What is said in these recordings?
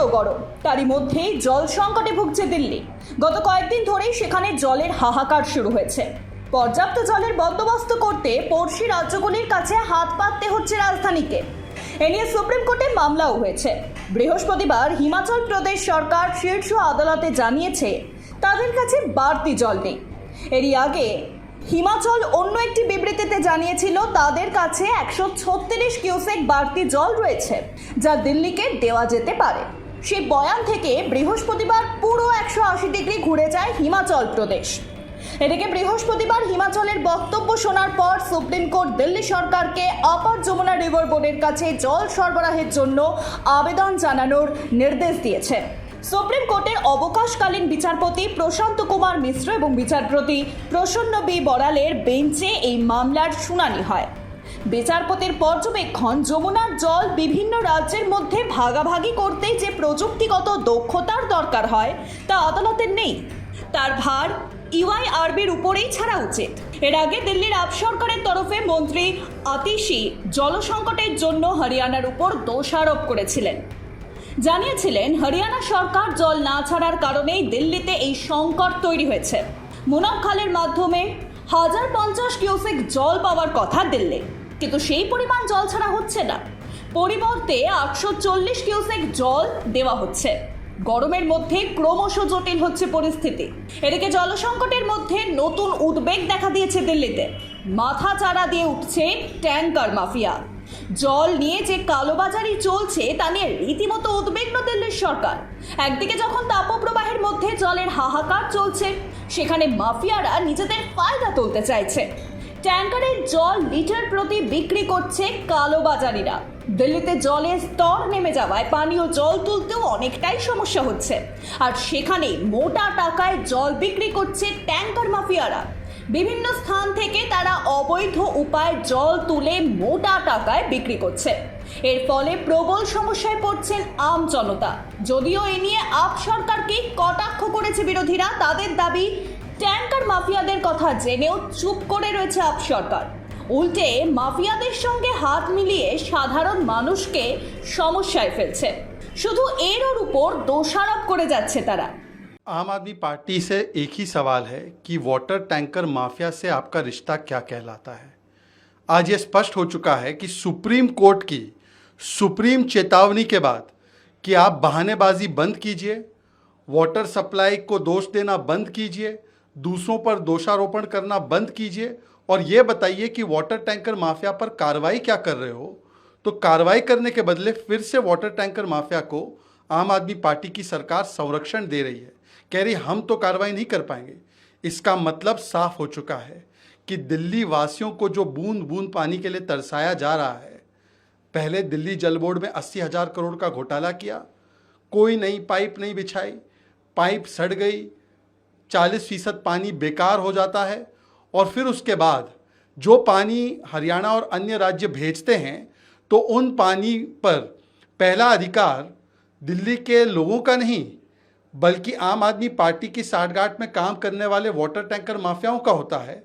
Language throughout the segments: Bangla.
তীব্র গরম। তারই মধ্যেই জল সংকটে ভুগছে দিল্লি। গত কয়েকদিন ধরেই সেখানে জলের হাহাকার শুরু হয়েছে। পর্যাপ্ত জলের বন্দোবস্ত করতে পড়শি রাজ্যগুলির কাছে হাত পাততে হচ্ছে রাজধানীকে। এ নিয়ে সুপ্রিম কোর্টে মামলাও হয়েছে। বৃহস্পতিবার হিমাচল প্রদেশ সরকার শীর্ষ আদালতে জানিয়েছে, তাদের কাছে বাড়তি জল নেই। এরই আগে হিমাচল অন্য একটি বিবৃতিতে জানিয়েছিল, তাদের কাছে একশো ছত্রিশ কিউসেক বাড়তি জল রয়েছে, যা দিল্লিকে দেওয়া যেতে পারে। সেই বয়ান থেকে বৃহস্পতিবার পুরো একশো আশি ডিগ্রি ঘুরে যায় হিমাচল প্রদেশ। এদিকে বৃহস্পতিবার হিমাচলের বক্তব্য শোনার পর সুপ্রিম কোর্ট দিল্লি সরকারকে আপার যমুনা রিভার বোর্ডের কাছে জল সরবরাহের জন্য আবেদন জানানোর নির্দেশ দিয়েছে। সুপ্রিম কোর্টের অবকাশকালীন বিচারপতি প্রশান্ত কুমার মিশ্র এবং বিচারপতি প্রসন্ন বি বড়ালের বেঞ্চে এই মামলার শুনানি হয়। বিচারপতির পর্যবেক্ষণ, যমুনার জল বিভিন্ন রাজ্যের মধ্যে ভাগাভাগি করতে যে প্রযুক্তিগত দক্ষতার দরকার হয়, তা আদালতের নেই। তার ভার ইউআইআরবির উপরেই ছাড়া উচিত। এর আগে দিল্লির আপ সরকারের তরফে মন্ত্রী আতিশি জলসংকটের জন্য হরিয়ানার উপর দোষারোপ করেছিলেন। জানিয়েছিলেন, হরিয়ানা সরকার জল না ছাড়ার কারণেই দিল্লিতে এই সংকট তৈরি হয়েছে। মুনাফ খালের মাধ্যমে হাজার পঞ্চাশ কিউসেক জল পাওয়ার কথা দিল্লি কিন্তু সেই পরিমাণ জল ছাড়া হচ্ছে না। পরিবর্তে আটশো চল্লিশ কিউসেক জল দেওয়া হচ্ছে। গরমের মধ্যে ক্রমশ জটিল হচ্ছে পরিস্থিতি। এদিকে জলসংকটের মধ্যে নতুন উদ্বেগ দেখা দিয়েছে দিল্লিতে। মাথা চারা দিয়ে উঠছে ট্যাঙ্কার মাফিয়া। জল নিয়ে যে কালোবাজারি চলছে, তা নিয়ে রীতিমতো উদ্বিগ্ন দিল্লির সরকার। একদিকে যখন তাপপ্রবাহের মধ্যে জলের হাহাকার চলছে, সেখানে মাফিয়ারা নিজেদের ফায়দা তুলতে চাইছে। ট্যাঙ্কারের জল লিটার প্রতি বিক্রি করছে কালোবাজারিরা। দিল্লিতে জলের স্তর নেমে যাওয়ায় পানীয় জল তুলতেও অনেকটাই সমস্যা হচ্ছে। আর সেখানে মোটা টাকায় জল বিক্রি করছে ট্যাঙ্কার মাফিয়ারা। বিভিন্ন স্থান থেকে তারা অবৈধ উপায়ে জল তুলে মোটা টাকায় বিক্রি করছে। এর ফলে প্রবল সমস্যায় পড়ছেন আম জনতা। যদিও এ নিয়ে আপ সরকারকে কটাক্ষ করেছে বিরোধীরা, তাদের দাবি ট্যাঙ্কার মাফিয়াদের কথা জেনেও চুপ করে রয়েছে আপ সরকার উল্টে মাফিয়াদের সঙ্গে হাত মিলিয়ে সাধারণ মানুষকে সমস্যায় ফেলছে শুধু এর ওর উপর দোষারোপ করে যাচ্ছে তারা आम आदमी पार्टी से एक ही सवाल है कि वाटर टैंकर माफिया से आपका रिश्ता क्या कहलाता है आज ये स्पष्ट हो चुका है कि सुप्रीम कोर्ट की सुप्रीम चेतावनी के बाद कि आप बहानेबाजी बंद कीजिए वाटर सप्लाई को दोष देना बंद कीजिए दूसरों पर दोषारोपण करना बंद कीजिए और ये बताइए कि वाटर टैंकर माफिया पर कार्रवाई क्या कर रहे हो? तो कार्रवाई करने के बदले फिर से वाटर टैंकर माफिया को आम आदमी पार्टी की सरकार संरक्षण दे रही है। कह रही, हम तो कार्रवाई नहीं कर पाएँगे। इसका मतलब साफ़ हो चुका है कि दिल्ली वासियों को जो बूंद बूंद पानी के लिए तरसाया जा रहा है, पहले दिल्ली जल बोर्ड में अस्सी हज़ार करोड़ का घोटाला किया, कोई नई पाइप नहीं बिछाई, पाइप सड़ गई चालीस फ़ीसद पानी बेकार हो जाता है और फिर उसके बाद जो पानी हरियाणा और अन्य राज्य भेजते हैं तो उन पानी पर पहला अधिकार दिल्ली के लोगों का नहीं, बल्कि आम आदमी पार्टी की साठगांठ में काम करने वाले वाटर टैंकर माफियाओं का होता है।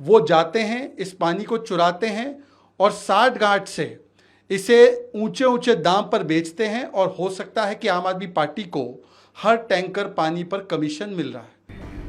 वो जाते हैं, इस पानी को चुराते हैं और साठगांठ से इसे ऊँचे ऊँचे दाम पर बेचते हैं और हो सकता है कि आम आदमी पार्टी को हर टैंकर पानी पर कमीशन मिल रहा है।